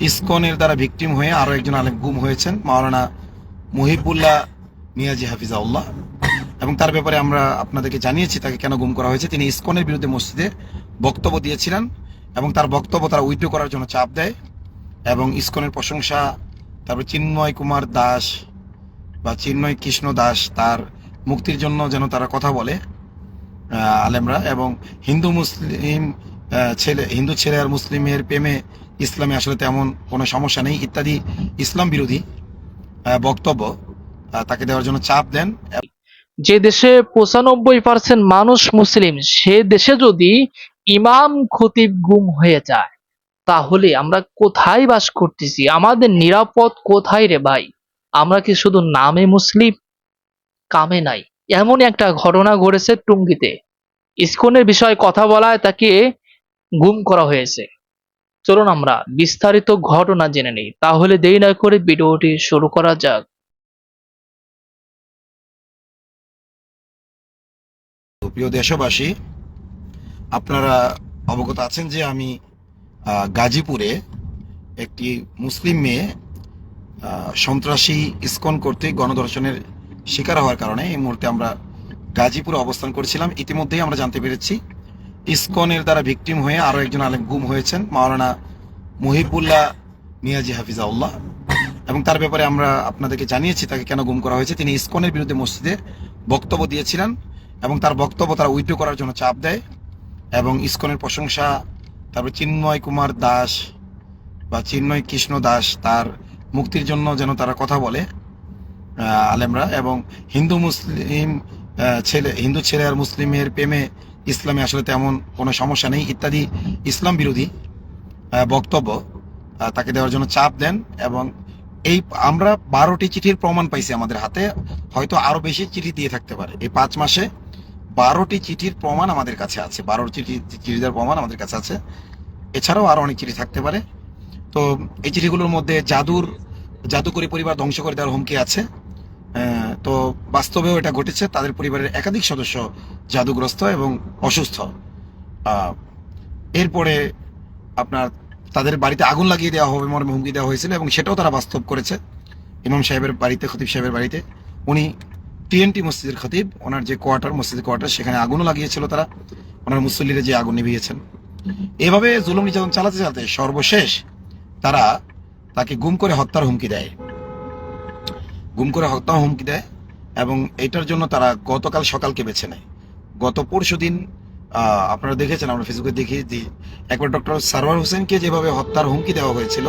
ইসকনের দ্বারা ভিকটিম হয়ে আরও একজন আলেম গুম হয়েছেন, মাওলানা মুহিবুল্লাহ নিয়াজি হাফিজাউল্লাহ। এবং তার ব্যাপারে আমরা আপনাদেরকে জানিয়েছি তাকে কেন গুম করা হয়েছে। তিনি ইসকনের বিরুদ্ধে মসজিদে বক্তব্য দিয়েছিলেন এবং তার বক্তব্য তারা উইথড্র করার জন্য চাপ দেয় এবং ইসকনের প্রশংসা, তারপর চিন্ময় কুমার দাস বা চিন্ময় কৃষ্ণ দাস তার মুক্তির জন্য যেন তারা কথা বলে আলেমরা। এবং হিন্দু মুসলিম ছেলে, হিন্দু ছেলে আর মুসলিমের প্রেমে ইসলামে আসলে তেমন কোনো সমস্যা নেই, ইত্যাদি ইসলাম বিরোধী বক্তব্য তাকে দেওয়ার জন্য চাপ দেন। যে দেশে পঁচানব্বই পার্সেন্ট মানুষ মুসলিম, সে দেশে যদি ইমাম খতিব গুম হয়ে যায়, তাহলে আমরা কোথায় বাস করতেছি? আমাদের নিরাপদ কোথায় রে ভাই? আমরা কি শুধু নামে মুসলিম? কামে নাই। এমন একটা ঘটনা ঘটেছে টুঙ্গিতে। ইস্কনের বিষয়ে কথা বলায় তাকে গুম করা হয়েছে। চলুন আমরা বিস্তারিত ঘটনা জেনে নিই। তাহলে দেরি না করে ভিডিওটি শুরু করা যাক। প্রিয় দেশবাসী, আপনারা অবগত আছেন যে আমি গাজীপুরে একটি মুসলিম মেয়ে সন্ত্রাসী ইসকন কর্তৃক গণধর্ষণের শিকার হওয়ার কারণে এই মুহূর্তে আমরা গাজীপুরে অবস্থান করেছিলাম। ইতিমধ্যেই আমরা জানতে পেরেছি ইসকনের দ্বারা ভিকটিম হয়ে আরও একজন আলেম গুম হয়েছেন, মাওলানা মুহিবুল্লাহ নিয়াজি হাফিজাউল্লাহ। এবং তার ব্যাপারে আমরা আপনাদেরকে জানিয়েছি তাকে কেন গুম করা হয়েছে। তিনি ইসকনের বিরুদ্ধে মসজিদে বক্তব্য দিয়েছিলেন এবং তার বক্তব্য তারা উইথড্র করার জন্য চাপ দেয় এবং ইসকনের প্রশংসা, তারপর চিন্ময় কুমার দাস বা চিন্ময় কৃষ্ণ দাস তার মুক্তির জন্য যেন তারা কথা বলে আলেমরা এবং হিন্দু মুসলিম ছেলে, হিন্দু ছেলে আর মুসলিমের প্রেমে ইসলামে আসলে তেমন কোনো সমস্যা নেই, ইত্যাদি ইসলাম বিরোধী বক্তব্য তাকে দেওয়ার জন্য চাপ দেন এবং এই আমরা বারোটি চিঠির প্রমাণ পাইছি আমাদের হাতে, হয়তো আরও বেশি চিঠি দিয়ে থাকতে পারে। এই পাঁচ মাসে বারোটি চিঠির প্রমাণ আমাদের কাছে আছে বারোটি চিঠি চিঠি দেওয়ার প্রমাণ আমাদের কাছে আছে। এছাড়াও আরও অনেক চিঠি থাকতে পারে। তো এই চিঠিগুলোর মধ্যে জাদুর, জাদুকরি পরিবার ধ্বংস করে দেওয়ার হুমকি আছে। তো বাস্তবেও এটা ঘটেছে, তাদের পরিবারের একাধিক সদস্য জাদুগ্রস্ত এবং অসুস্থ। এরপরে আপনার তাদের বাড়িতে আগুন লাগিয়ে দেওয়া হবে মর্মে হুমকি দেওয়া হয়েছিল এবং সেটাও তারা বাস্তব করেছে। ইমাম সাহেবের বাড়িতে, খতিব সাহেবের বাড়িতে। উনি টিএনটি মসজিদের খতিব, ওনার যে কোয়ার্টার, মসজিদের কোয়ার্টার, সেখানে আগুনও লাগিয়েছিল তারা। ওনার মুসল্লিরা যে আগুন নিভিয়েছেন। এভাবে জুলুম নির্যাতন চালাতে চালাতে সর্বশেষ তারা তাকে গুম করে হত্যার হুমকি দেয়। গুম করে হত্যা হুমকি দেয়। এবং এটার জন্য তারা গতকাল সকালকে বেছে নেয় গত পরশু দিন আপনারা দেখেছেন, আমরা ফেসবুকে দেখি যে একবার ডক্টর সারওয়ার হোসেনকে যেভাবে হত্যার হুমকি দেওয়া হয়েছিল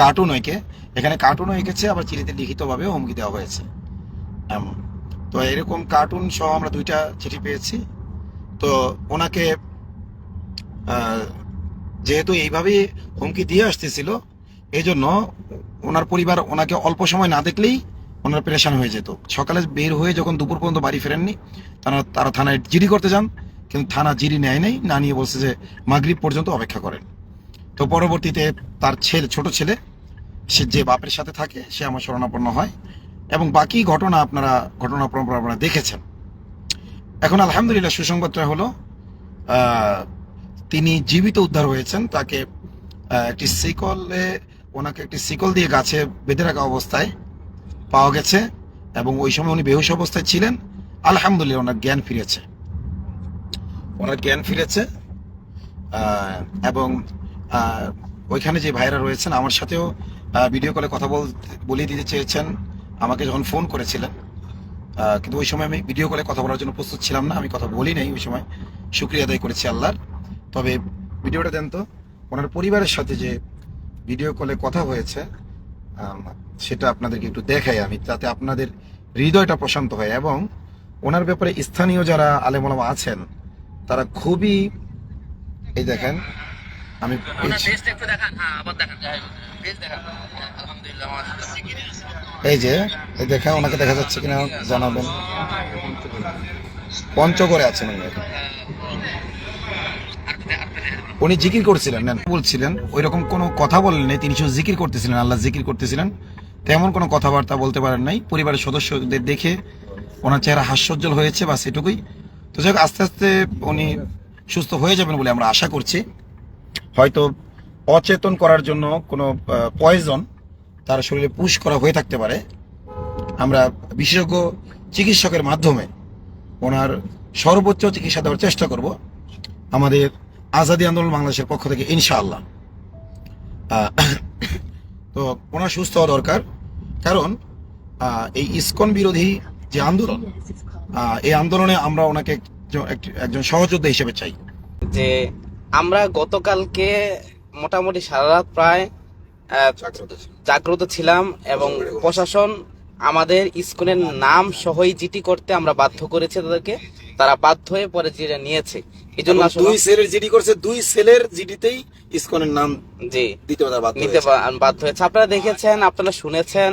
কার্টুন ওইকে এখানে কার্টুনও এঁকেছে, আবার চিঠিতে লিখিতভাবে হুমকি দেওয়া হয়েছে। তো এরকম কার্টুন সহ আমরা দুইটা চিঠি পেয়েছি তো ওনাকে যেহেতু এইভাবেই হুমকি দিয়ে আসতেছিল এই জন্য ওনার পরিবার ওনাকে অল্প সময় না দেখলেই ওনার পেরেশান হয়ে যেত। সকালে বের হয়ে যখন দুপুর পর্যন্ত বাড়ি ফেরেননি, তারা তারা থানায় জিডি করতে যান, কিন্তু থানা জিডি নেয় নাই, না নিয়ে বলছে যে মাগরিব পর্যন্ত অপেক্ষা করেন। তো পরবর্তীতে তার ছেলে, ছোট ছেলে, সে যে বাপের সাথে থাকে, সে আমার শরণাপন্ন হয়, এবং বাকি ঘটনা আপনারা, ঘটনা পরম্পরা আপনারা দেখেছেন। এখন আলহামদুলিল্লাহ সুসংবাদটা হলো তিনি জীবিত উদ্ধার হয়েছেন, তাকে একটি শিকলে, ওনাকে একটি শিকল দিয়ে গাছে বেঁধে রাখা অবস্থায় পাওয়া গেছে এবং ওই সময় উনি বেহুশ অবস্থায় ছিলেন। আলহামদুলিল্লাহ, ওনার জ্ঞান ফিরেছে। ওনার জ্ঞান ফিরেছে এবং ওইখানে যে ভাইরা রয়েছেন, আমার সাথেও ভিডিও কলে কথা বল, বলিয়ে দিতে চেয়েছেন। আমাকে যখন ফোন করেছিলেন কিন্তু ওই সময় আমি ভিডিও কলে কথা বলার জন্য প্রস্তুত ছিলাম না। আমি কথা বলি নাই ওই সময়। শুক্রিয়া আদায় করেছি আল্লাহর। তবে ভিডিওটা দেন তো, ওনার পরিবারের সাথে যে ভিডিও কলে কথা হয়েছে সেটা আপনাদেরকে একটু দেখাই আমি যাতে আপনাদের হৃদয়টা প্রশান্ত হয় এবং ওনার ব্যাপারে স্থানীয় যারা আলেমলামা আছেন তারা খুবই এই দেখেন আমি হ্যাঁ এই যে এই দেখেন ওনাকে দেখা যাচ্ছে কিনা জানাবেন। পঞ্চগড়ে আছেন উনি। উনি জিকির করছিলেন বলছিলেন ওই রকম কোনো কথা বলেন তিনি শুধু জিকির করতেছিলেন, আল্লাহ জিকির করতেছিলেন। তেমন কোনো কথাবার্তা বলতে পারেন নাই। পরিবারের সদস্যদের দেখে ওনার চেহারা হাস্যজ্জ্বল হয়েছে বা সেটুকুই তো যাই আস্তে আস্তে উনি সুস্থ হয়ে যাবেন বলে আমরা আশা করছি। হয়তো অচেতন করার জন্য কোনো পয়জন তার শরীরে পুশ করা হয়ে থাকতে পারে। আমরা বিশেষজ্ঞ চিকিৎসকের মাধ্যমে ওনার সর্বোচ্চ চিকিৎসা দেওয়ার চেষ্টা করব। আমাদের আজাদি আন্দোলন বাংলাদেশের পক্ষ থেকে, ইনশাআল্লাহ। তো ওনার সুস্থ হওয়া দরকার। কারণ এই ইসকন বিরোধী যে আন্দোলন এই আন্দোলনে আমরা ওনাকে একজন- সহযোদ্ধা হিসেবে চাই। যে আমরা গতকালকে মোটামুটি সারা রাত প্রায় জাগ্রত ছিলাম এবং প্রশাসন আমাদের স্কুলের নাম সহই জিটি করতে আমরা বাধ্য করেছি তাদেরকে। তারা বাধ্য হয়ে পরে জিটা নিয়েছে। এই জন্য এবং আসলে- দুই সেলের জিডি করছে দুই সেলের জিডিতেই ইসকনের নাম জি। বাধ্য নিতে বাধ্য হয়েছে। আপনারা দেখেছেন আপনারা শুনেছেন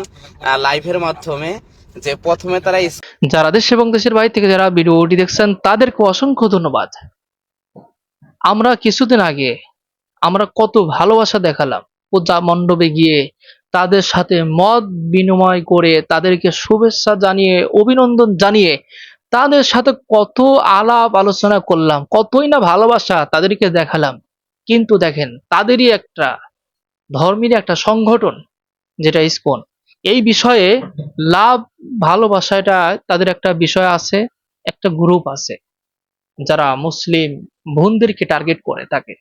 লাইভের মাধ্যমে যে প্রথমে তারা যারা দেশ এবং দেশের বাইরে থেকে যারা ভিডিওটি দেখছেন তাদেরকে অসংখ্য ধন্যবাদ। আমরা কিছুদিন আগে আমরা কত ভালোবাসা দেখালাম। পূজা মণ্ডপে গিয়ে তাদের সাথে মত বিনিময় করে তাদেরকে শুভেচ্ছা জানিয়ে অভিনন্দন জানিয়ে তাদের সাথে কত আলাপ আলোচনা করলাম, কতই না ভালোবাসা তাদেরকে দেখালাম। কিন্তু দেখেন, তাদেরই একটা ধর্মের একটা সংগঠন, যেটা ইসকন। এই বিষয়ে লাভ, ভালোবাসা, এটা তাদের একটা বিষয় আছে, একটা গ্রুপ আছে, যারা মুসলিম বোনদেরকে টার্গেট করে থাকে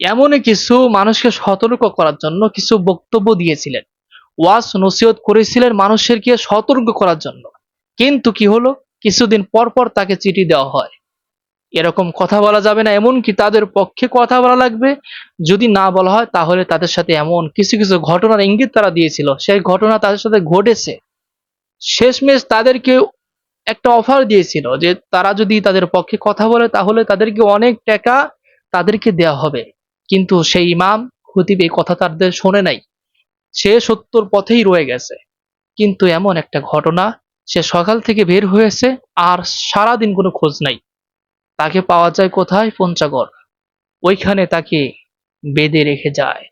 এমনই কিছু মানুষকে সতর্ক করার জন্য কিছু বক্তব্য দিয়েছিলেন। ওয়াজ নসিহত করেছিলেন মানুষেরকে সতর্ক করার জন্য। কিন্তু কি হলো? কিছুদিন পর পর তাকে চিঠি দেওয়া হয়। এরকম কথা বলা যাবে না, এমনকি তাদের পক্ষে কথা বলা লাগবে। যদি না বলা হয়, তাহলে তাদের সাথে এমন কিছু কিছু ঘটনার ইঙ্গিত তারা দিয়েছিল। সেই ঘটনা তাদের সাথে ঘটেছে। শেষমেশ তাদেরকে একটা অফার দিয়েছিল যে তারা যদি তাদের পক্ষে কথা বলে, তাহলে তাদেরকে অনেক টাকা তাদেরকে দেওয়া হবে। কিন্তু সেই ইমাম খতিব এই কথা তাদের শোনে নাই। সে সত্যর পথেই রয়ে গেছে। কিন্তু এমন একটা ঘটনা সে সকাল থেকে বের হয়েছে আর সারাদিন কোনো খোঁজ নাই। তাকে পাওয়া যায় কোথায়? পঞ্চাগড়। ওইখানে তাকে বেঁধে রেখে যায়।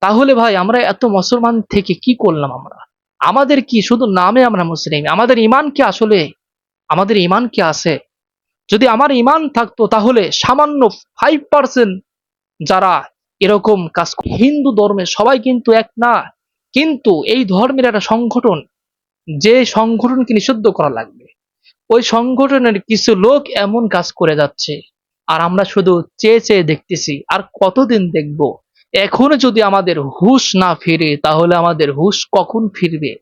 তাহলে ভাই, আমরা এত মুসলমান থেকে কি করলাম আমরা? আমাদের কি শুধু নামে আমরা মুসলিম? আমাদের ইমান কি আসলে? আমাদের ইমান কি আছে? যদি আমার ইমান থাকতো তাহলে সামান্য ফাইভ পার্সেন্ট যারা এরকম কাজ হিন্দু ধর্মে সবাই কিন্তু এক না। কিন্তু এই ধর্মের একটা সংগঠন যে সংগঠনকে নিষিদ্ধ করা লাগবে, ওই সংগঠনের কিছু লোক এমন কাজ করে যাচ্ছে, আর আমরা শুধু চেয়ে চেয়ে দেখতেছি, আর কতদিন দেখব? এখনও যদি আমাদের হুশ না ফিরে, তাহলে আমাদের হুশ কখন ফিরবে?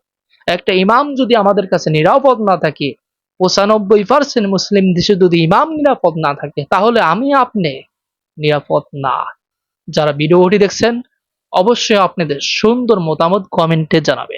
একটা ইমাম যদি আমাদের কাছে নিরাপদ না থাকে, পঁচানব্বই পার্সেন্ট মুসলিম দেশে যদি ইমাম নিরাপদ না থাকে, তাহলে আমি আপনি নিরাপদ না। যারা ভিডিওটি দেখছেন, অবশ্যই আপনাদের সুন্দর মতামত কমেন্টে জানাবেন।